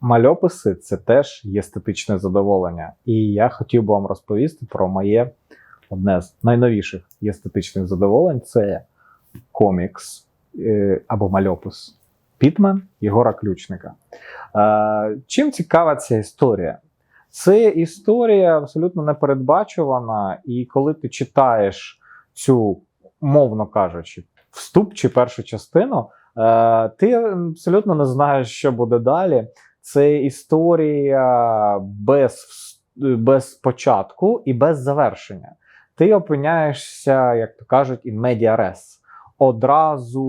Мальописи це теж є естетичне задоволення. І я хотів би вам розповісти про моє одне з найновіших естетичних задоволень це комікс е, або мальопис Пітмен Єгора Ключника. Е, чим цікава ця історія? Це історія абсолютно непередбачувана, і коли ти читаєш цю, мовно кажучи, вступ чи першу частину, е, ти абсолютно не знаєш, що буде далі. Це історія без, без початку і без завершення. Ти опиняєшся, як то кажуть, in media res. Одразу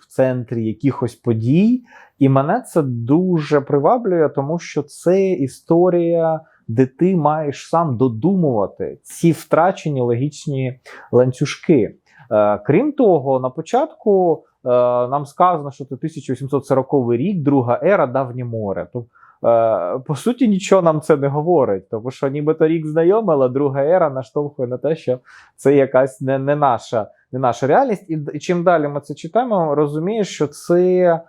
в центрі якихось подій. І мене це дуже приваблює, тому що це історія, де ти маєш сам додумувати ці втрачені логічні ланцюжки. Е, крім того, на початку нам сказано, що це 1840 рік, друга ера, давнє море. Е, по суті, нічого нам це не говорить, тому що нібито рік знайомий, але друга ера наштовхує на те, що це якась не, не, наша, не наша реальність. І чим далі ми це читаємо, розумієш, що це е,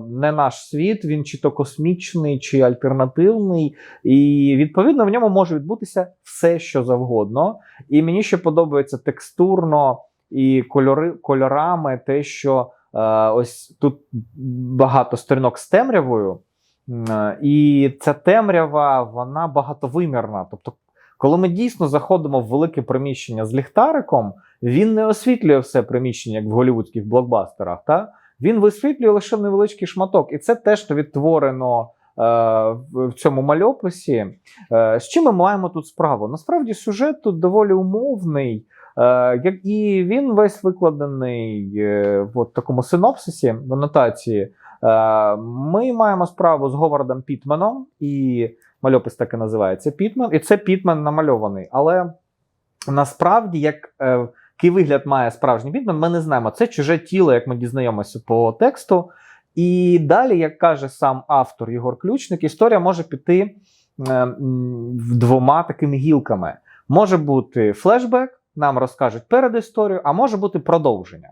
не наш світ, він чи то космічний, чи альтернативний, і відповідно в ньому може відбутися все, що завгодно. І мені ще подобається текстурно і кольори, кольорами, те, що е, ось тут багато сторінок з темрявою, е, і ця темрява вона багатовимірна. Тобто, коли ми дійсно заходимо в велике приміщення з ліхтариком, він не освітлює все приміщення, як в голівудських блокбастерах. Та? Він висвітлює лише невеличкий шматок. І це теж відтворено е, в цьому мальописі. Е, з чим ми маємо тут справу? Насправді сюжет тут доволі умовний, і він весь викладений е, в такому синопсисі, в анотації. Е, ми маємо справу з Говардом Пітменом, і мальопис так і називається Пітмен. І це Пітмен намальований. Але насправді, як е, який вигляд має справжній Пітмен, ми не знаємо. Це чуже тіло, як ми дізнаємося по тексту. І далі, як каже сам автор Єгор Ключник, історія може піти е, двома такими гілками. Може бути флешбек, нам розкажуть перед історією, а може бути продовження.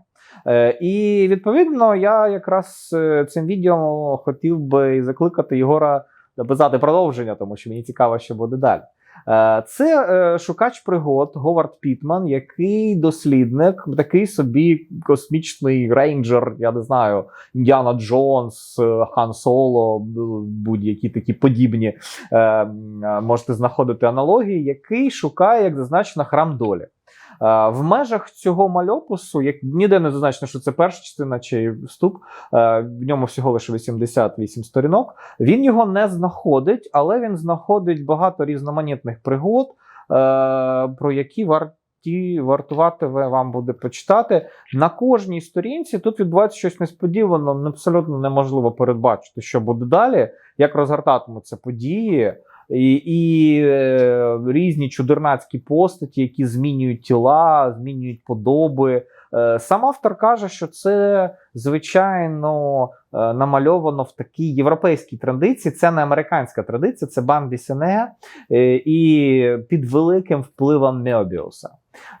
Е, і відповідно, я якраз е, цим відео хотів би закликати Єгора написати продовження, тому що мені цікаво, що буде далі. Е, Це е, шукач пригод Говард Пітман, який дослідник, такий собі космічний рейнджер, я не знаю, Індіана Джонс, е, Хан Соло, будь-які такі подібні. Можете знаходити аналогії, який шукає, як зазначено, храм долі. Е, В межах цього мальопису, як ніде не зазначено, що це перша частина чи вступ, е, в ньому всього лише 88 сторінок. Він його не знаходить, але він знаходить багато різноманітних пригод, е, про які варті вартувати ви- вам буде почитати. На кожній сторінці тут відбувається щось несподівано, абсолютно неможливо передбачити, що буде далі, як розгортатимуться події. І, і е, різні чудернацькі постаті, які змінюють тіла, змінюють подоби. Е, сам автор каже, що це звичайно е, намальовано в такій європейській традиції. Це не американська традиція, це бан Дісене е, і під великим впливом Меобіуса,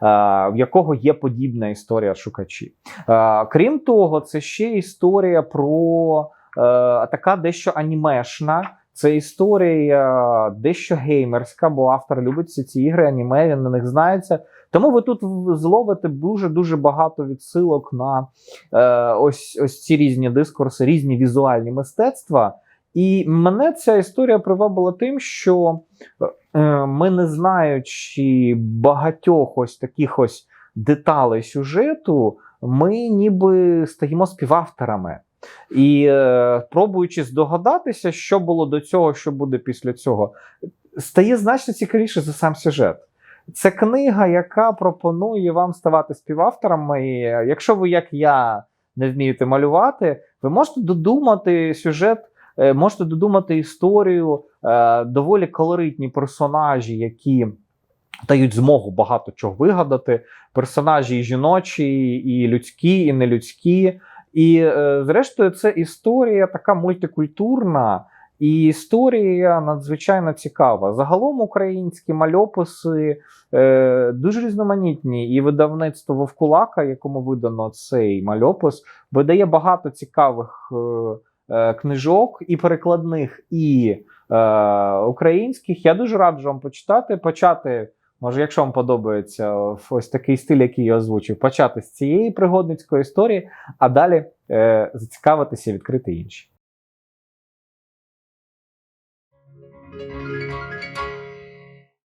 в якого є подібна історія шукачі. Крім того, це ще історія про така дещо анімешна. Це історія дещо геймерська, бо автор любить всі ці ігри, аніме, він на них знається. Тому ви тут зловите дуже дуже багато відсилок на е, ось, ось ці різні дискурси, різні візуальні мистецтва. І мене ця історія привабила тим, що е, ми, не знаючи багатьох ось таких ось деталей сюжету, ми ніби стаємо співавторами. І е, пробуючи здогадатися, що було до цього, що буде після цього, стає значно цікавіше за сам сюжет. Це книга, яка пропонує вам ставати співавторами. І якщо ви, як я, не вмієте малювати, ви можете додумати сюжет, е, можете додумати історію, е, доволі колоритні персонажі, які дають змогу багато чого вигадати. Персонажі і жіночі, і людські, і нелюдські. І, е, зрештою, це історія така мультикультурна. І історія надзвичайно цікава. Загалом українські мальописи е, дуже різноманітні, і видавництво Вовкулака, якому видано цей мальопис, видає багато цікавих е, е, книжок, і перекладних, і е, українських. Я дуже раджу вам почитати. Почати, Може, якщо вам подобається ось такий стиль, який я озвучив, почати з цієї пригодницької історії, а далі е, зацікавитися і відкрити інші.